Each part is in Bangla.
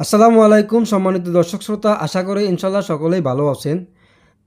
আসসালামু আলাইকুম সম্মানিত দর্শক শ্রোতা আশা করি ইনশাল্লাহ সকলেই ভালো আছেন।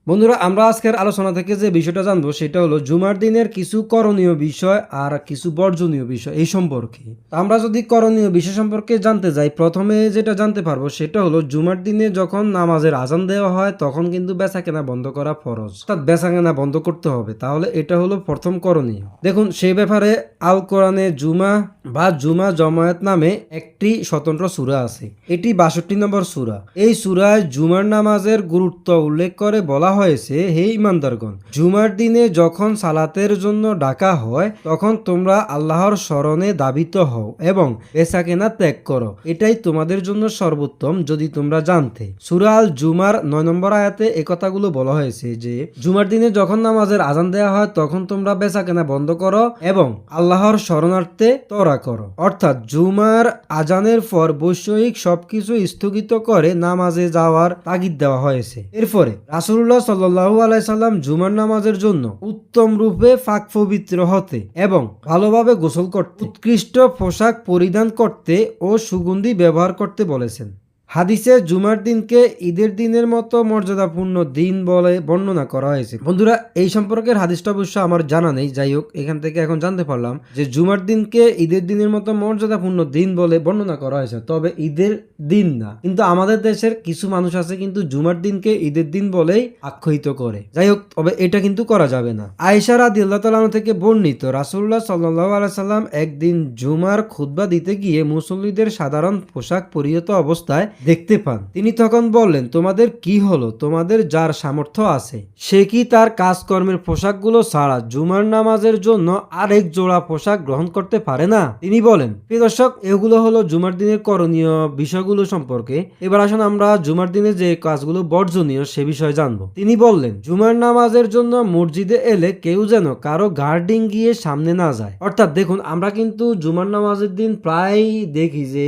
বন্ধুরা, আমরা আজকের আলোচনা থেকে যে বিষয়টা জানব সেটা হলো জুমার দিনের কিছু করণীয় বিষয় আর কিছু বর্জনীয় বিষয় এই সম্পর্কে। আমরা যদি করণীয় বিষয় সম্পর্কে জানতে যাই, প্রথমে যেটা জানতে পারব সেটা হলো জুমার দিনে যখন নামাজের আজান দেওয়া হয়, তখন কিন্তু বেচা কেনা বন্ধ করা ফরজ। অর্থাৎ বেচা কেনা বন্ধ করতে হবে। তাহলে এটা হলো প্রথম করণীয়। দেখুন, সে ব্যাপারে আল কোরআনে জুমা বা জুমা জমায়েত নামে একটি স্বতন্ত্র সূরা আছে। এটি বাষট্টি নম্বর সূরা। এই সূরায় জুমার নামাজের গুরুত্ব উল্লেখ করে বলা হয়েছে, হে ইমানদারগণ জুমার দিনে যখন সালাতের জন্য ডাকা হয়, তখন তোমরা আল্লাহর স্মরণে দাবিত হও এবং বেচা কেনা ত্যাগ করো। এটাই তোমাদের জন্য সর্বোত্তম যদি তোমরা জানতে। সূরা আল জুমার নয় নম্বর আয়াতে এই কথাগুলো বলা হয়েছে যে, জুমার দিনে যখন নামাজের আজান দেওয়া হয়, তখন তোমরা বেচা কেনা বন্ধ করো এবং আল্লাহর শরণার্থে তরা করো। অর্থাৎ জুমার আজানের পর বৈষয়িক সবকিছু স্থগিত করে নামাজে যাওয়ার তাগিদ দেওয়া হয়েছে। এরপরে রাসুল্লাহ সাল্লাহু আলাইসাল্লাম জুমার নামাজের জন্য উত্তম রূপে ফাঁক পবিত্র হতে এবং ভালোভাবে গোসল করতে, উৎকৃষ্ট পোশাক পরিধান করতে ও সুগন্ধি ব্যবহার করতে বলেছেন। হাদিসে জুমার দিনকে ঈদের দিনের মতো মর্যাদাপূর্ণ দিন বলে বর্ণনা করা হয়েছে। বন্ধুরা, এই সম্পর্কের হাদিসটা অবশ্য আমার জানা নেই। যাই হোক, এখান থেকে এখন জানতে পারলাম যে জুমার দিনকে ঈদের দিনের মতো মর্যাদাপূর্ণ দিন বলে বর্ণনা করা হয়েছে। তবে ঈদের দিন না। কিন্তু আমাদের দেশের কিছু মানুষ আছে কিন্তু জুমার দিনকে ঈদের দিন বলেই আখ্যায়িত করে। যাই হোক, তবে এটা কিন্তু করা যাবে না। আয়েশা রাদি আল্লাহ থেকে বর্ণিত রাসুল্লাহ সাল্লাহ আলাইসাল্লাম একদিন জুমার খুতবা দিতে গিয়ে মুসল্লিদের সাধারণ পোশাক পরিহিত অবস্থায় দেখতে পান। তিনি তখন বললেন, তোমাদের কি হলো? তোমাদের যার সামর্থ্য আছে, সে কি তার কাজকর্মের পোশাকগুলো ছাড়া জুমার নামাজের জন্য আরেক জোড়া পোশাক গ্রহণ করতে পারে না? তিনি বলেন, প্রিয় দর্শক, এগুলো হলো জুমার দিনের করণীয় বিষয়গুলো সম্পর্কে। এবার আসুন আমরা জুমার দিনে যে কাজগুলো বর্জনীয় সে বিষয়ে জানব। তিনি বললেন, জুমার নামাজের জন্য মসজিদে এলে কেউ যেন কারও গার্ডিং গিয়ে সামনে না যায়। অর্থাৎ দেখুন, আমরা কিন্তু জুমার নামাজের দিন প্রায় দেখি যে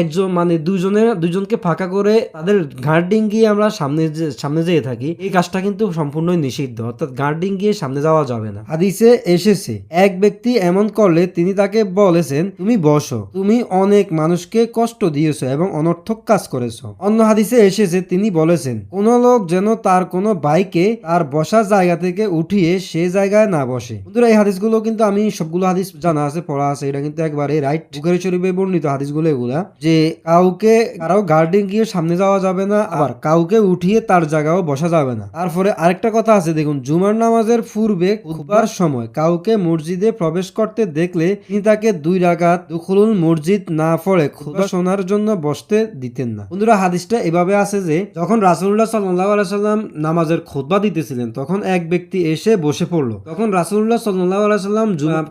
একজন মানে দুজনের দুজনকে ফাঁকা করে তাদের গার্ডিং গিয়ে আমরা সামনে সামনে যেয়ে থাকি, এই কাজটা কিন্তু সম্পূর্ণই নিষিদ্ধ। অর্থাৎ গার্ডিং গিয়ে সামনে যাওয়া যাবে না। হাদিসে এসেছে, এক ব্যক্তি এমন করলে তিনি তাকে বলেছেন, তুমি বসো, তুমি অনেক মানুষকে কষ্ট দিয়েছ এবং অনর্থক কাজ করেছ। অন্য হাদিসে এসেছে, তিনি বলেছেন, কোন লোক যেন তার কোনো বাইকে তার বসার জায়গা থেকে উঠিয়ে সে জায়গায় না বসে। বন্ধুরা, এই হাদিসগুলো কিন্তু আমি, সবগুলো হাদিস জানা আছে, পড়া আছে, এটা কিন্তু একবারে রাইট বুখারি শরীফে বর্ণিত হাদিসগুলো এগুলা, যে কাউকে কারও গার্ডেন গিয়ে সামনে যাওয়া যাবে না আবার কাউকে উঠিয়ে তার জায়গাও বসা যাবে না। তারপরে আরেকটা কথা আছে দেখুন জুমার নামাজের পূর্বে খুতবার সময় কাউকে মসজিদে প্রবেশ করতে দেখলে তিনি তাকে দুই রাকাত দুখুলুল মসজিদ না পড়ে খুতবা শোনার জন্য বসতে দিতেন না। বন্ধুরা হাদিসটা এভাবে আছে যে যখন রাসুল্লাহ সাল্লাহ আলাইসাল্লাম নামাজের খুতবা দিতেছিলেন তখন এক ব্যক্তি এসে বসে পড়ল। তখন রাসুল্লাহ সাল্লাহ আলাইসাল্লাম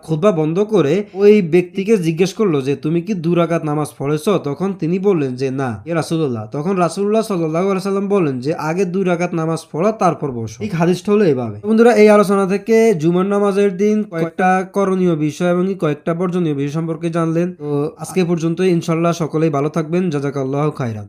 খুতবা বন্ধ করে ওই ব্যক্তিকে জিজ্ঞেস করল যে তুমি কি দু রাকাত নামাজ পড়েছ? তখন তিনি বললেন যে না। এ রাসুল্লাহ তখন রাসুল্লাহ সাল্লাহ বলেন যে, আগে দুই রাকাত নামাজ পড়া, তারপর বসো। এই হাদিসটা হলো এইভাবে বন্ধুরা, এই আলোচনা থেকে জুমার নামাজের দিন কয়েকটা করণীয় বিষয় এবং কয়েকটা বর্জনীয় বিষয় সম্পর্কে জানলেন। তো আজকে পর্যন্ত ইনশাল্লাহ সকলেই ভালো থাকবেন। জাজাকাল্লাহ খাইরান